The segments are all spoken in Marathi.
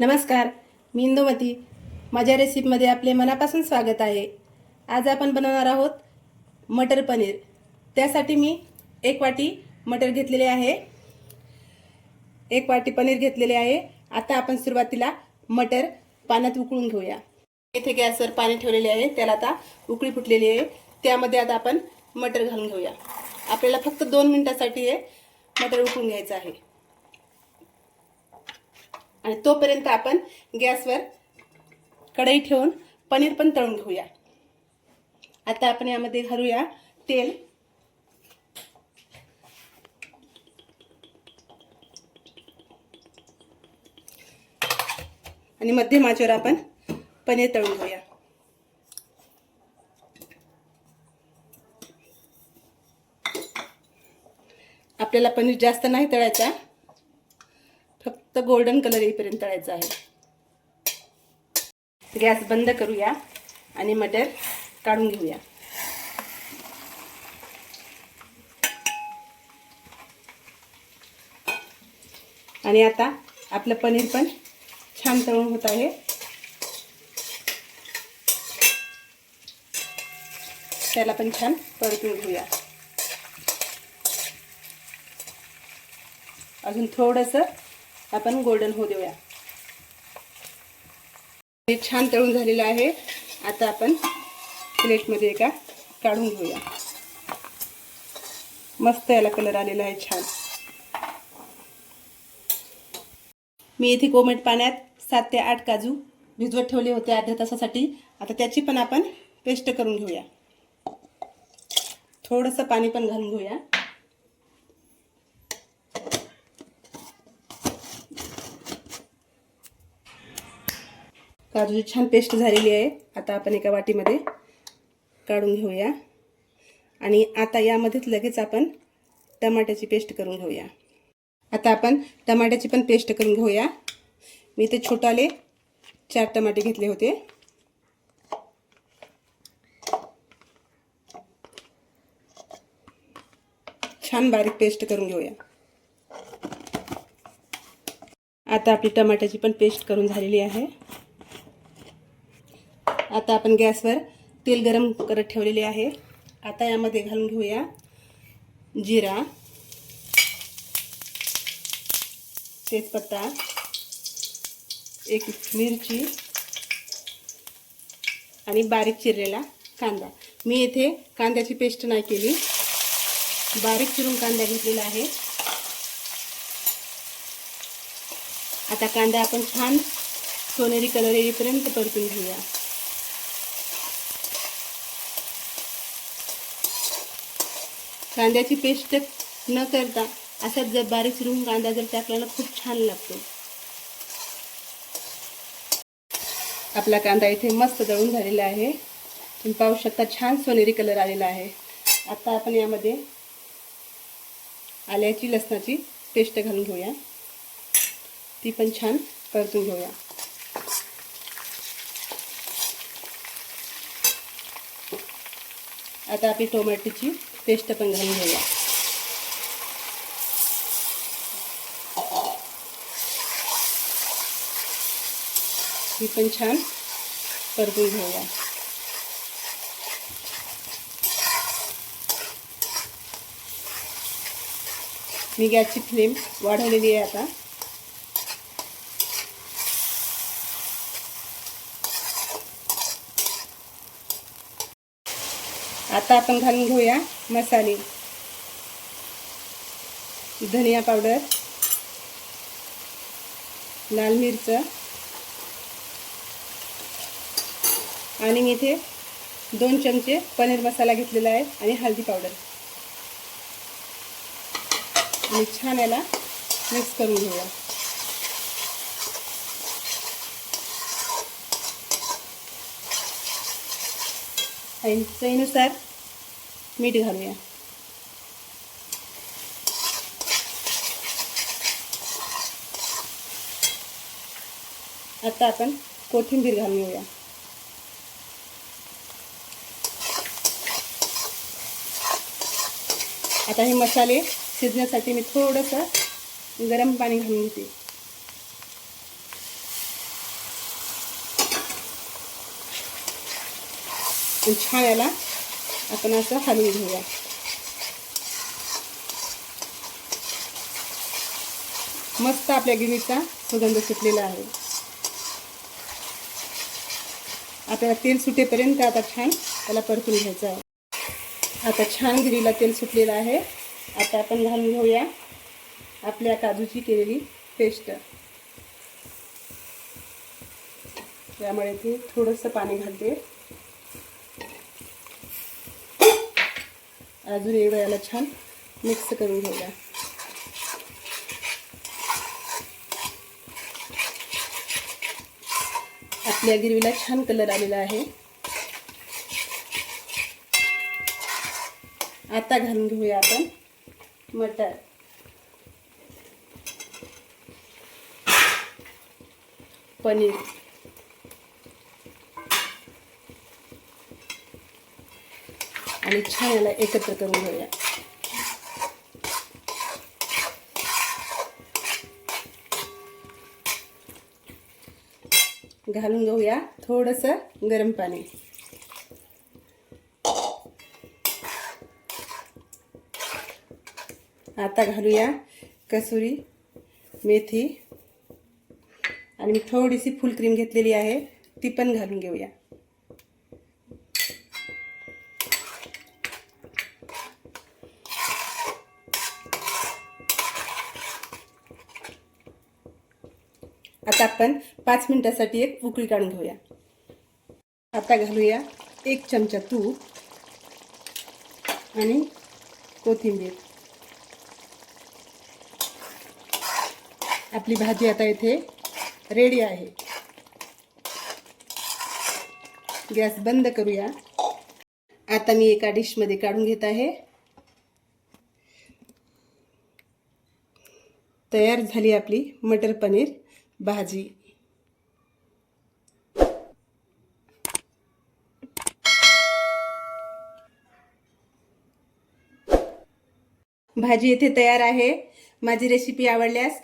नमस्कार मी इंदुमती. माझ्या रेसिपीमध्ये आपले मनापासून स्वागत आहे. आज आपण बनवणार आहोत मटर पनीर. त्यासाठी मी एक वाटी मटर घेतलेले आहे. एक वाटी पनीर घेतलेले आहे. आता आपण सुरुवातीला मटर पाण्यात उकळून घेऊया. येथे गॅसवर पाणी ठेवलेले आहे. त्याला आता उकळी फुटलेली आहे. त्यामध्ये आता आपण मटर घालून घेऊया. आपल्याला फक्त दोन मिनिटासाठी हे मटर उकळून घ्यायचं आहे. आणि तोपर्यंत आपण गॅसवर कढई ठेवून पनीर पण तळून घेऊया. आता आपण यामध्ये घालूया तेल. आणि मध्यम आचेवर आपण पनीर तळून घेऊया. आपल्याला पनीर जास्त नाही तळायचा. फक्त गोल्डन कलर येईपर्यंत तळायचं आहे. गॅस बंद करूया आणि मटर काढून घेऊया. आणि आता आपलं पनीर पण छान तळून होत आहे. त्याला पण छान परतून घेऊया. अजून थोडंसं आपण गोल्डन होऊ देऊया. हे छान तळून झालेलं आहे. आता आपण प्लेटमध्ये एका काढून घेऊया. मस्त याला कलर आलेला आहे छान. मी इथे कोमट पाण्यात सात ते आठ काजू भिजवत ठेवले होते अर्ध्या तासासाठी. आता त्याची पण आपण पेस्ट करून घेऊया. थोडंसं पाणी पण घालून घेऊया. काजूची छान पेस्ट झालेली आहे. आता आपण एका वाटीमध्ये काढून घेऊया. आणि आता यामध्येच लगेच आपण टमाट्याची पेस्ट करून घेऊया. आता आपण टमाट्याची पण पेस्ट करून घेऊया. मी ते छोटाले चार टमाटे घेतले होते. छान बारीक पेस्ट करून घेऊया. आता आपली टमाट्याची पण पेस्ट करून झालेली आहे. आता आपण गॅसवर तेल गरम करत ठेवलेले आहे. आता यामध्ये घालून घेऊया जिरा तेजपत्ता एक मिरची आणि बारीक चिरलेला कांदा. मी इथे कांद्याची पेस्ट नाही केली. बारीक चिरून कांदा घेतलेला आहे. आता कांदा आपण छान सोनेरी कलर येईपर्यंत परतून घेऊया. कांद्याची पेस्ट न करता असाच जर बारीक चिरून कांदा जर टाकला ना खूप छान लागतो. आपला कांदा इथे मस्त दळून झालेला आहे. तुम्ही पाहू शकता छान सोनेरी कलर आलेला आहे. आता आपण यामध्ये आल्याची लसणाची पेस्ट घालून घेऊया. ती पण छान परतून घेऊया. आता आपली टोमॅटोची पेस्ट पण घालून घेऊया. ही पण छान परतून घेऊया. मी गॅसची फ्लेम वाढवलेली आहे आता. आता आपण घालून घेऊया मसाले. धनिया पावडर लाल मिरच आणि मी इथे दोन चमचे पनीर मसाला घेतलेला आहे आणि हळदी पावडर. आणि छान याला मिक्स करून घेऊया. आणि चवीनुसार मीठ घालूया. आता आपण कोथिंबीर घालूया आता हे मसाले शिजण्यासाठी मी थोडंसं गरम पाणी घालून घेते. छान याला आपण असं हलवून घेऊया. मस्त आपल्या गिरणीचा सुगंध सुटलेला आहे. आपल्याला तेल सुटेपर्यंत आता छान त्याला परतून घ्यायचं आहे. आता छान गिरीला तेल सुटलेलं आहे. आता आपण घालून घेऊया आपल्या काजूची केलेली पेस्ट. त्यामुळे ते थोडंसं पाणी घालते. अजून एवढं याला छान मिक्स करून घेऊया. आपल्या गिरवीला छान कलर आलेला आहे. आता घालून घेऊया आपण मटर. पनीर. आणि छान याला एकत्र करून घेऊया. घालून घेऊया थोडंसं गरम पाणी. आता घालूया कसुरी मेथी आणि मी थोडीशी फुल क्रीम घेतलेली आहे ती पण घालून घेऊया. आता आपण पाच मिनिटासाठी एक उकळी काढून घेऊया. आता घालूया एक चमचा तूप आणि कोथिंबीर. आपली भाजी आता इथे रेडी आहे. गॅस बंद करूया. आता मी एका डिशमध्ये काढून घेत आहे. तयार झाली आपली मटर पनीर. भाजी. भाजी येथे तयार आहे. माझी रेसिपी आवडल्यास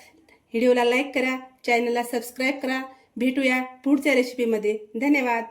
व्हिडिओला लाईक करा चॅनलला सबस्क्राईब करा. भेटूया पुढच्या रेसिपीमध्ये धन्यवाद.